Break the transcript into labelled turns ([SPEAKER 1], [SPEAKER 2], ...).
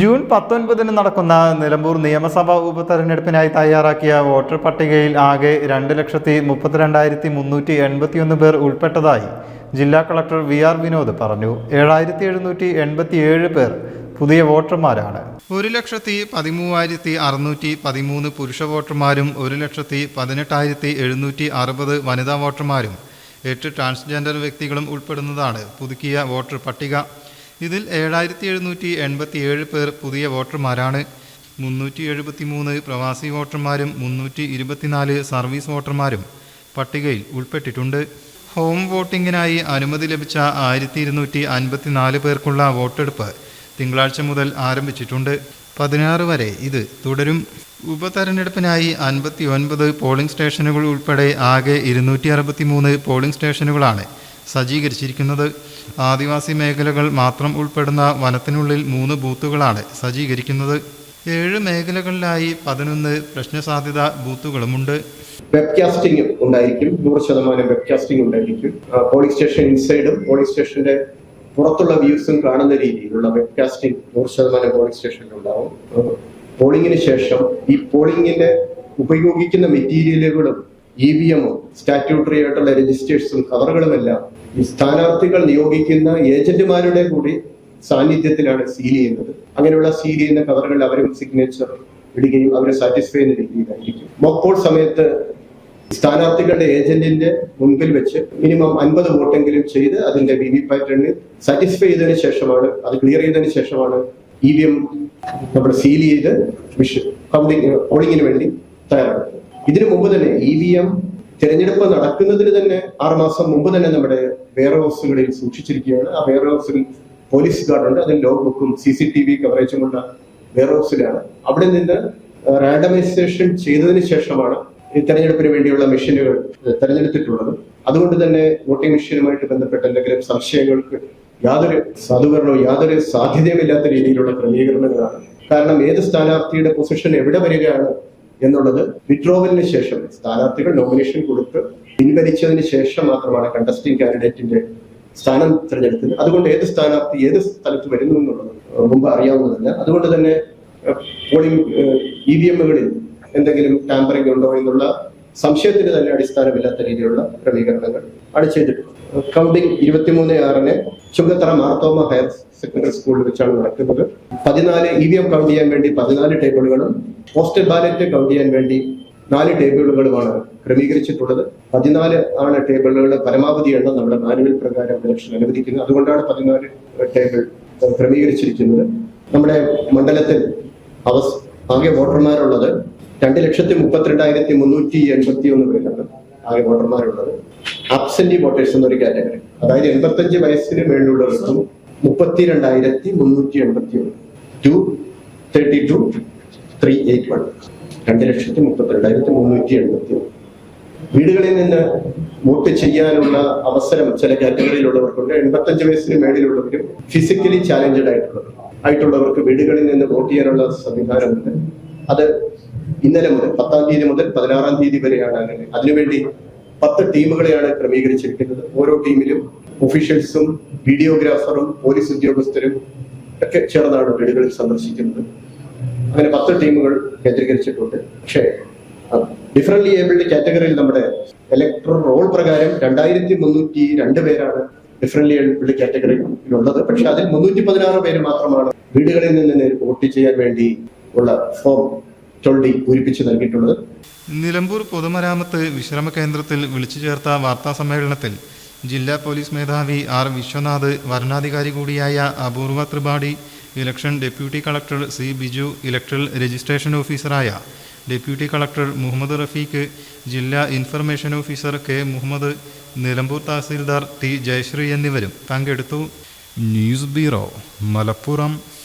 [SPEAKER 1] June പത്തൊൻപതിന് നടക്കുന്ന നിലമ്പൂർ നിയമസഭാ ഉപതെരഞ്ഞെടുപ്പിനായി തയ്യാറാക്കിയ വോട്ടർ പട്ടികയിൽ ആകെ രണ്ട് ലക്ഷത്തി മുപ്പത്തിരണ്ടായിരത്തി മുന്നൂറ്റി എൺപത്തിയൊന്ന് പേർ ഉൾപ്പെട്ടതായി ജില്ലാ കളക്ടർ വി ആർ വിനോദ് പറഞ്ഞു. ഏഴായിരത്തി എഴുന്നൂറ്റി എൺപത്തി ഏഴ് പേർ പുതിയ വോട്ടർമാരാണ്. ഒരു ലക്ഷത്തി പതിമൂവായിരത്തി അറുന്നൂറ്റി പതിമൂന്ന് പുരുഷ വോട്ടർമാരും ഒരു ലക്ഷത്തി പതിനെട്ടായിരത്തി എഴുന്നൂറ്റി അറുപത് വനിതാ വോട്ടർമാരും എട്ട് ട്രാൻസ്ജെൻഡർ വ്യക്തികളും ഉൾപ്പെടുന്നതാണ് പുതുക്കിയ വോട്ടർ പട്ടിക. ഇതിൽ ഏഴായിരത്തി എഴുന്നൂറ്റി എൺപത്തി ഏഴ് പേർ പുതിയ വോട്ടർമാരാണ്. മുന്നൂറ്റി എഴുപത്തി മൂന്ന് പ്രവാസി വോട്ടർമാരും മുന്നൂറ്റി ഇരുപത്തിനാല് സർവീസ് വോട്ടർമാരും പട്ടികയിൽ ഉൾപ്പെട്ടിട്ടുണ്ട്. ഹോം വോട്ടിംഗിനായി അനുമതി ലഭിച്ച ആയിരത്തി ഇരുന്നൂറ്റി അൻപത്തിനാല് പേർക്കുള്ള വോട്ടെടുപ്പ് തിങ്കളാഴ്ച മുതൽ ആരംഭിച്ചിട്ടുണ്ട്. പതിനാറ് വരെ ഇത് തുടരും. ഉപതെരഞ്ഞെടുപ്പിനായി അൻപത്തി ഒൻപത് പോളിംഗ് സ്റ്റേഷനുകൾ ഉൾപ്പെടെ ആകെ ഇരുന്നൂറ്റി അറുപത്തി മൂന്ന് പോളിംഗ് സ്റ്റേഷനുകളാണ് സജ്ജീകരിച്ചിരിക്കുന്നത്. ആദിവാസി മേഖലകൾ മാത്രം ഉൾപ്പെടുന്ന വനത്തിനുള്ളിൽ മൂന്ന് ബൂത്തുകളാണ് സജ്ജീകരിക്കുന്നത്. ഏഴ് മേഖലകളിലായി പതിനൊന്ന് പ്രശ്നസാധ്യത ബൂത്തുകളുമുണ്ട്.
[SPEAKER 2] വെബ്കാസ്റ്റിംഗ് ഉണ്ടായിരിക്കും. നൂറ് ശതമാനം വെബ്കാസ്റ്റിംഗ് ഉണ്ടായിരിക്കും. പോളിംഗ് സ്റ്റേഷൻ ഇൻസൈഡും പോളിംഗ് സ്റ്റേഷന്റെ പുറത്തുള്ള വ്യൂസും കാണുന്ന രീതിയിലുള്ള വെബ്കാസ്റ്റിംഗ് നൂറ് ശതമാനം പോളിംഗ് സ്റ്റേഷനിൽ ഉണ്ടാവും പോളിംഗിന് ശേഷം ഈ പോളിംഗിന്റെ ഉപയോഗിക്കുന്ന മെറ്റീരിയലുകളും ഇ വി എമ്മും സ്റ്റാറ്റ്യൂട്ടറി ആയിട്ടുള്ള രജിസ്റ്റേഴ്സും കവറുകളുമെല്ലാം ഈ സ്ഥാനാർത്ഥികൾ നിയോഗിക്കുന്ന ഏജന്റുമാരുടെ കൂടി സാന്നിധ്യത്തിലാണ് സീൽ ചെയ്യുന്നത്. അങ്ങനെയുള്ള സീൽ ചെയ്യുന്ന കവറുകൾ അവരും സിഗ്നേച്ചർ ഇടുകയും അവരെ സാറ്റിസ്ഫൈ ചെയ്യുന്ന രീതിയിലായിരിക്കും മോക്കോൾ സമയത്ത് സ്ഥാനാർത്ഥികളുടെ ഏജന്റിന്റെ മുൻപിൽ വെച്ച് മിനിമം അൻപത് വോട്ടെങ്കിലും ചെയ്ത് അതിന്റെ വി വി പാറ്റേണിന് സാറ്റിസ്ഫൈ ചെയ്തതിനു ശേഷമാണ് അത് ക്ലിയർ ചെയ്തതിനു ശേഷമാണ് ഇ വി എം നമ്മൾ സീൽ ചെയ്ത് കൗണ്ടിങ് പോളിങ്ങിന് വേണ്ടി തയ്യാറെടുക്കുന്നത് ഇതിനു ഇ വി എം തിരഞ്ഞെടുപ്പ് നടക്കുന്നതിന് തന്നെ ആറുമാസം മുമ്പ് തന്നെ നമ്മുടെ വെയർ ഹൗസുകളിൽ സൂക്ഷിച്ചിരിക്കുകയാണ്. ആ വെയർ ഹൗസിൽ പോലീസ് ഗാർഡുണ്ട് അതിൽ ലോഗ് ബുക്കും സി സി ടി വി കവറേജും ഉള്ള വെയർ ഹൗസിലാണ് അവിടെ നിന്ന് റാൻഡമൈസേഷൻ ചെയ്തതിന് ശേഷമാണ് ഈ തെരഞ്ഞെടുപ്പിന് വേണ്ടിയുള്ള മെഷീനുകൾ തെരഞ്ഞെടുത്തിട്ടുള്ളത്. അതുകൊണ്ട് തന്നെ വോട്ടിംഗ് മെഷീനുമായിട്ട് ബന്ധപ്പെട്ട എന്തെങ്കിലും സംശയങ്ങൾക്ക് യാതൊരു സാധൂകരണവും യാതൊരു സാധ്യതയുമില്ലാത്ത രീതിയിലുള്ള ക്രമീകരണങ്ങളാണ്. കാരണം ഏത് സ്ഥാനാർത്ഥിയുടെ പൊസിഷൻ എവിടെ വരികയാണ് എന്നുള്ളത് വിഡ്രോവലിന് ശേഷം സ്ഥാനാർത്ഥികൾ നോമിനേഷൻ കൊടുത്ത് പിൻവലിച്ചതിന് ശേഷം മാത്രമാണ് കണ്ടസ്റ്റിംഗ് കാൻഡിഡേറ്റിന്റെ സ്ഥാനം തിരഞ്ഞെടുക്കുന്നത് അതുകൊണ്ട് ഏത് സ്ഥാനാർത്ഥി ഏത് സ്ഥലത്ത് വരുന്നു എന്നുള്ളത് മുമ്പ് അറിയാവുന്നതല്ല. അതുകൊണ്ട് തന്നെ പോളിംഗ് ഇ വി എമ്മുകളിൽ എന്തെങ്കിലും ടാമ്പറിംഗ് ഉണ്ടോ എന്നുള്ള സംശയത്തിന് തന്നെ അടിസ്ഥാനമില്ലാത്ത രീതിയിലുള്ള ക്രമീകരണങ്ങൾ ആണ് ചെയ്തിട്ടുള്ളത്. കൗണ്ടിംഗ് ഇരുപത്തിമൂന്ന് ആറിന് ചുങ്കത്തറ മാർത്തോമ ഹയർ സെക്കൻഡറി സ്കൂളിൽ വെച്ചാണ് നടക്കുന്നത്. പതിനാല് ഇ വി എം കൗണ്ട് ചെയ്യാൻ വേണ്ടി പതിനാല് ടേബിളുകളും പോസ്റ്റൽ ബാലറ്റ് കൗണ്ട് ചെയ്യാൻ വേണ്ടി നാല് ടേബിളുകളുമാണ് ക്രമീകരിച്ചിട്ടുള്ളത്. പതിനാല് ആണ് ടേബിളുകളുടെ പരമാവധി എണ്ണം നമ്മുടെ മാനുവൽ പ്രകാരം ഇലക്ഷൻ അനുവദിക്കുന്നത് അതുകൊണ്ടാണ് പതിനാല് ടേബിൾ ക്രമീകരിച്ചിരിക്കുന്നത്. നമ്മുടെ മണ്ഡലത്തിൽ അവസ് ആകെ വോട്ടർമാരുള്ളത് രണ്ട് ലക്ഷത്തി മുപ്പത്തിരണ്ടായിരത്തി മുന്നൂറ്റി എൺപത്തി ഒന്ന് പേരാണ് ആകെ വോട്ടർമാരുള്ളത്. അബ്സെന്റി വോട്ടേഴ്സ് എന്നൊരു കാറ്റഗറി അതായത് എൺപത്തഞ്ച് വയസ്സിന് മേളിലുള്ളവർക്കും മുപ്പത്തിരണ്ടായിരത്തി മുന്നൂറ്റി എൺപത്തി ഒന്ന് two thirty two three eight one രണ്ട് ലക്ഷത്തി മുപ്പത്തി രണ്ടായിരത്തി മുന്നൂറ്റി എൺപത്തി. ഒന്ന് വീടുകളിൽ നിന്ന് വോട്ട് ചെയ്യാനുള്ള അവസരം ചില കാറ്റഗറിയിലുള്ളവർക്കുണ്ട്. എൺപത്തഞ്ച് വയസ്സിന് മേളിലുള്ളവരും ഫിസിക്കലി ചാലഞ്ചഡ് ആയിട്ടുള്ളവർ ആയിട്ടുള്ളവർക്ക് വീടുകളിൽ നിന്ന് വോട്ട് ചെയ്യാനുള്ള സംവിധാനമുണ്ട്. അത് ഇന്നലെ മുതൽ പത്താം തീയതി മുതൽ പതിനാറാം തീയതി വരെയാണ് അങ്ങനെ. അതിനുവേണ്ടി പത്ത് ടീമുകളെയാണ് ക്രമീകരിച്ചിരിക്കുന്നത്. ഓരോ ടീമിലും ഒഫീഷ്യൽസും വീഡിയോഗ്രാഫറും പോലീസ് ഉദ്യോഗസ്ഥരും ഒക്കെ ചേർന്നാണ് വീടുകളിൽ സന്ദർശിക്കുന്നത്. അങ്ങനെ പത്ത് ടീമുകൾ കേന്ദ്രീകരിച്ചിട്ടുണ്ട്. പക്ഷേ ഡിഫറൻലി ഏബിൾഡ് കാറ്റഗറിയിൽ നമ്മുടെ ഇലക്ട്രൽ റോൾ പ്രകാരം രണ്ടായിരത്തി മുന്നൂറ്റി രണ്ട് പേരാണ് ഡിഫറൻലി ഏബിൾഡ് കാറ്റഗറിയിലുള്ളത് പക്ഷെ അതിൽ മുന്നൂറ്റി പതിനാറ് പേര് മാത്രമാണ് വീടുകളിൽ നിന്ന് വോട്ട് ചെയ്യാൻ വേണ്ടി ഉള്ള ഫോം ചൊല്ലി പൂരിപ്പിച്ച് നൽകിയിട്ടുള്ളത്.
[SPEAKER 1] നിലമ്പൂർ പൊതുമരാമത്ത് വിശ്രമ കേന്ദ്രത്തിൽ വിളിച്ചു ചേർത്ത വാർത്താ സമ്മേളനത്തിൽ ജില്ലാ പോലീസ് മേധാവി ആർ വിശ്വനാഥ് വരണാധികാരി കൂടിയായ Apoorva Tripathi election deputy collector C Biju electoral registration ഓഫീസറായ ഡെപ്യൂട്ടി കളക്ടർ മുഹമ്മദ് റഫീഖ് ജില്ലാ information officer K Muhammad Nilambur tahsildar T Jayasree എന്നിവരും പങ്കെടുത്തു. News bureau Malappuram.